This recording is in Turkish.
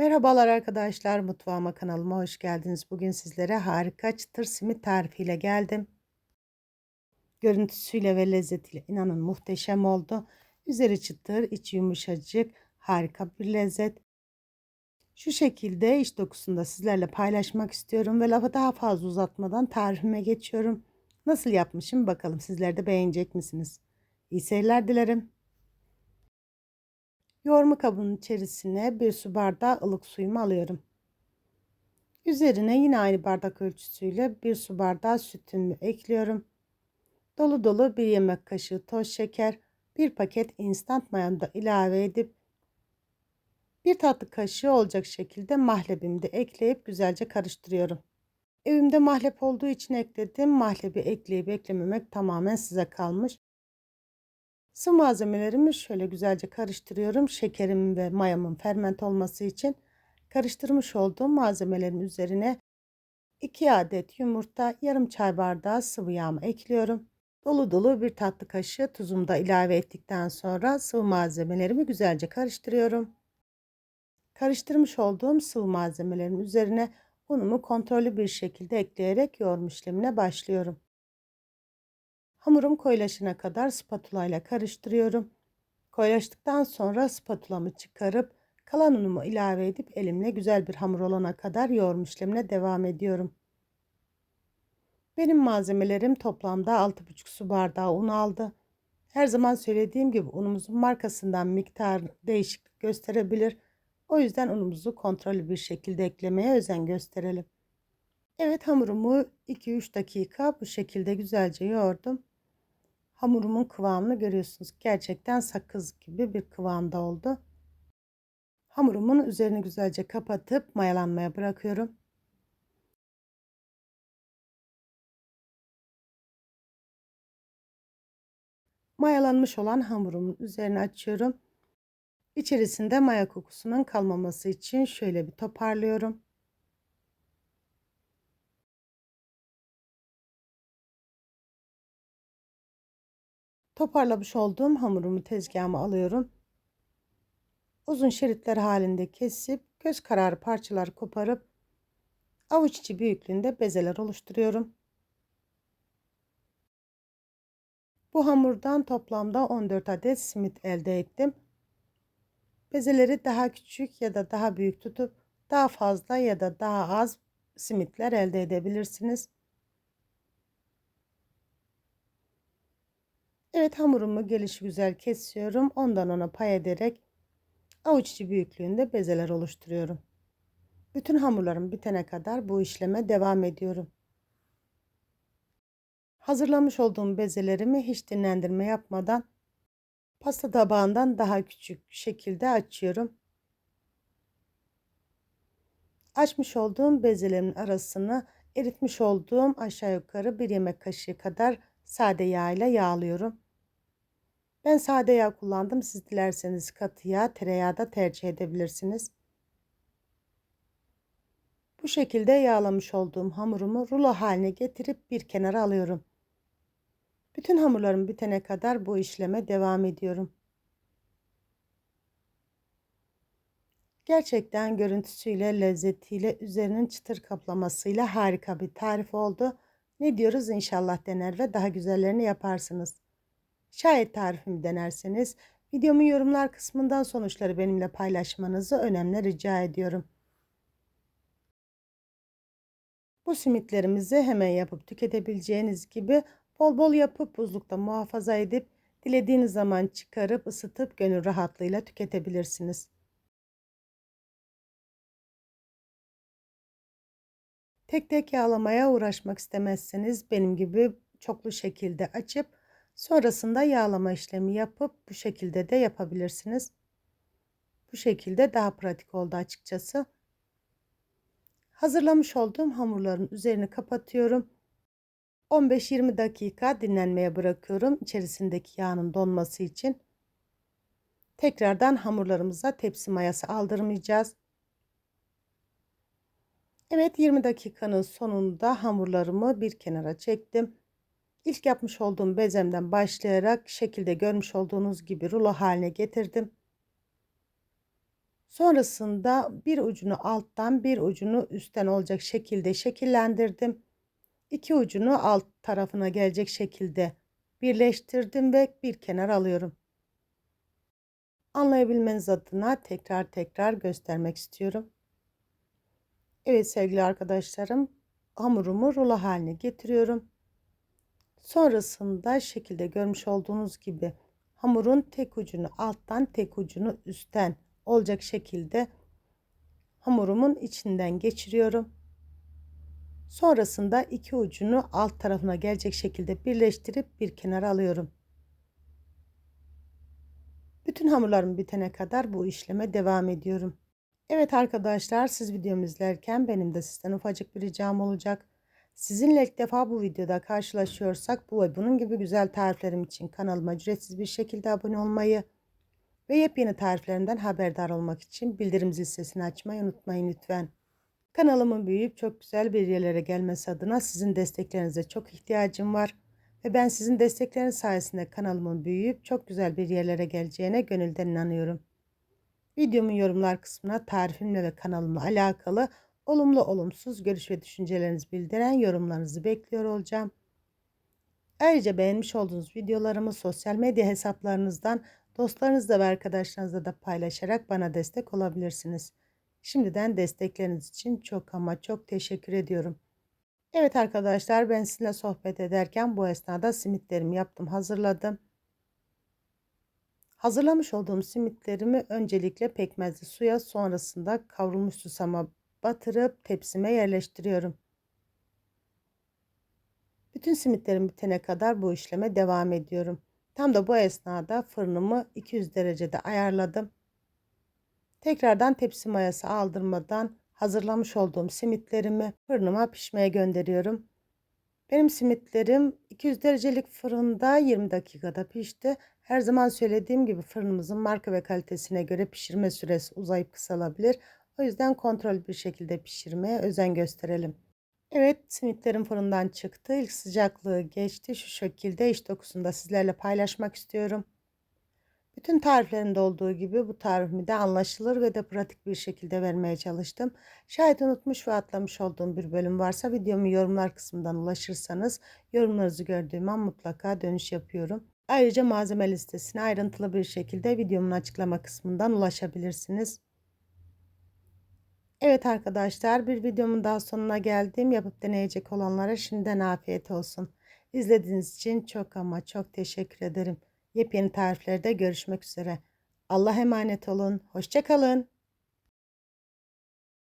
Merhabalar arkadaşlar, mutfağıma kanalıma hoş geldiniz. Bugün sizlere harika çıtır simit tarifiyle geldim. Görüntüsüyle ve lezzetiyle inanın muhteşem oldu. Üzeri çıtır, içi yumuşacık, harika bir lezzet. Şu şekilde iç dokusunu da sizlerle paylaşmak istiyorum ve lafı daha fazla uzatmadan tarifime geçiyorum. Nasıl yapmışım bakalım sizler de beğenecek misiniz? İyi seyirler dilerim. Yoğurma kabının içerisine bir su bardağı ılık suyumu alıyorum. Üzerine yine aynı bardak ölçüsüyle bir su bardağı sütümü ekliyorum. Dolu dolu bir yemek kaşığı toz şeker, bir paket instant mayamı da ilave edip bir tatlı kaşığı olacak şekilde mahlebimi de ekleyip güzelce karıştırıyorum. Evimde mahlep olduğu için ekledim. Mahlebi ekleyip eklememek tamamen size kalmış. Sıvı malzemelerimi şöyle güzelce karıştırıyorum. Şekerim ve mayamın ferment olması için karıştırmış olduğum malzemelerin üzerine 2 adet yumurta, yarım çay bardağı sıvı yağımı ekliyorum. Dolu dolu bir tatlı kaşığı tuzumu da ilave ettikten sonra sıvı malzemelerimi güzelce karıştırıyorum. Karıştırmış olduğum sıvı malzemelerin üzerine unumu kontrollü bir şekilde ekleyerek yoğurma işlemine başlıyorum. Hamurum koyulaşana kadar spatula ile karıştırıyorum. Koyulaştıktan sonra spatulamı çıkarıp kalan unumu ilave edip elimle güzel bir hamur olana kadar yoğurma işlemine devam ediyorum. Benim malzemelerim toplamda 6,5 su bardağı un aldı. Her zaman söylediğim gibi unumuzun markasından miktar değişiklik gösterebilir. O yüzden unumuzu kontrollü bir şekilde eklemeye özen gösterelim. Evet hamurumu 2-3 dakika bu şekilde güzelce yoğurdum. Hamurumun kıvamını görüyorsunuz. Gerçekten sakız gibi bir kıvamda oldu. Hamurumun üzerini güzelce kapatıp mayalanmaya bırakıyorum. Mayalanmış olan hamurumun üzerine açıyorum. İçerisinde maya kokusunun kalmaması için şöyle bir toparlıyorum. Toparlamış olduğum hamurumu tezgahıma alıyorum. Uzun şeritler halinde kesip göz kararı parçalar koparıp avuç içi büyüklüğünde bezeler oluşturuyorum. Bu hamurdan toplamda 14 adet simit elde ettim. Bezeleri daha küçük ya da daha büyük tutup daha fazla ya da daha az simitler elde edebilirsiniz. Evet hamurumu gelişi güzel kesiyorum. Ondan ona pay ederek avuç içi büyüklüğünde bezeler oluşturuyorum. Bütün hamurlarım bitene kadar bu işleme devam ediyorum. Hazırlamış olduğum bezelerimi hiç dinlendirme yapmadan pasta tabağından daha küçük şekilde açıyorum. Açmış olduğum bezelerimin arasını eritmiş olduğum aşağı yukarı bir yemek kaşığı kadar sade yağ ile yağlıyorum. Ben sade yağ kullandım. Siz dilerseniz katı yağ, tereyağı da tercih edebilirsiniz. Bu şekilde yağlamış olduğum hamurumu rulo haline getirip bir kenara alıyorum. Bütün hamurlarım bitene kadar bu işleme devam ediyorum. Gerçekten görüntüsüyle, lezzetiyle, üzerinin çıtır kaplamasıyla harika bir tarif oldu. Ne diyoruz inşallah dener ve daha güzellerini yaparsınız. Şayet tarifimi denerseniz videomun yorumlar kısmından sonuçları benimle paylaşmanızı önemli rica ediyorum. Bu simitlerimizi hemen yapıp tüketebileceğiniz gibi bol bol yapıp buzlukta muhafaza edip dilediğiniz zaman çıkarıp ısıtıp gönül rahatlığıyla tüketebilirsiniz. Tek tek yağlamaya uğraşmak istemezseniz benim gibi çoklu şekilde açıp sonrasında yağlama işlemi yapıp bu şekilde de yapabilirsiniz. Bu şekilde daha pratik oldu açıkçası. Hazırlamış olduğum hamurların üzerini kapatıyorum. 15-20 dakika dinlenmeye bırakıyorum içerisindeki yağın donması için. Tekrardan hamurlarımıza tepsi mayası aldırmayacağız. Evet 20 dakikanın sonunda hamurlarımı bir kenara çektim. İlk yapmış olduğum bezemden başlayarak şekilde görmüş olduğunuz gibi rulo haline getirdim. Sonrasında bir ucunu alttan bir ucunu üstten olacak şekilde şekillendirdim. İki ucunu alt tarafına gelecek şekilde birleştirdim ve bir kenar alıyorum. Anlayabilmeniz adına tekrar tekrar göstermek istiyorum. Evet sevgili arkadaşlarım hamurumu rulo haline getiriyorum. Sonrasında şekilde görmüş olduğunuz gibi hamurun tek ucunu alttan tek ucunu üstten olacak şekilde hamurumun içinden geçiriyorum. Sonrasında iki ucunu alt tarafına gelecek şekilde birleştirip bir kenara alıyorum. Bütün hamularım bitene kadar bu işleme devam ediyorum. Evet arkadaşlar siz videomu izlerken benim de sizden ufacık bir ricam olacak. Sizinle ilk defa bu videoda karşılaşıyorsak bu ve bunun gibi güzel tariflerim için kanalıma ücretsiz bir şekilde abone olmayı ve yepyeni tariflerimden haberdar olmak için bildirim zil sesini açmayı unutmayın lütfen. Kanalımın büyüyüp çok güzel bir yerlere gelmesi adına sizin desteklerinize çok ihtiyacım var. Ve ben sizin destekleriniz sayesinde kanalımın büyüyüp çok güzel bir yerlere geleceğine gönülden inanıyorum. Videomun yorumlar kısmına tarifimle ve kanalımla alakalı olumlu olumsuz görüş ve düşüncelerinizi bildiren yorumlarınızı bekliyor olacağım. Ayrıca beğenmiş olduğunuz videolarımı sosyal medya hesaplarınızdan dostlarınızla ve arkadaşlarınızla da paylaşarak bana destek olabilirsiniz. Şimdiden destekleriniz için çok ama çok teşekkür ediyorum. Evet arkadaşlar ben sizinle sohbet ederken bu esnada simitlerimi yaptım hazırladım. Hazırlamış olduğum simitlerimi öncelikle pekmezli suya sonrasında kavrulmuş susama batırıp tepsime yerleştiriyorum. Bütün simitlerim bitene kadar bu işleme devam ediyorum. Tam da bu esnada fırınımı 200 derecede ayarladım. Tekrardan tepsi mayası aldırmadan hazırlamış olduğum simitlerimi fırınıma pişmeye gönderiyorum. Benim simitlerim 200 derecelik fırında 20 dakikada pişti. Her zaman söylediğim gibi fırınımızın marka ve kalitesine göre pişirme süresi uzayıp kısalabilir. O yüzden kontrol bir şekilde pişirmeye özen gösterelim. Evet simitlerim fırından çıktı. İlk sıcaklığı geçti. Şu şekilde iç dokusunu da sizlerle paylaşmak istiyorum. Bütün tariflerimde olduğu gibi bu tarifimi de anlaşılır ve de pratik bir şekilde vermeye çalıştım. Şayet unutmuş ve atlamış olduğum bir bölüm varsa videomu yorumlar kısmından ulaşırsanız yorumlarınızı gördüğüm an mutlaka dönüş yapıyorum. Ayrıca malzeme listesine ayrıntılı bir şekilde videomun açıklama kısmından ulaşabilirsiniz. Evet arkadaşlar bir videomun daha sonuna geldim. Yapıp deneyecek olanlara şimdiden afiyet olsun. İzlediğiniz için çok ama çok teşekkür ederim. Yepyeni tariflerde görüşmek üzere. Allah emanet olun. Hoşçakalın.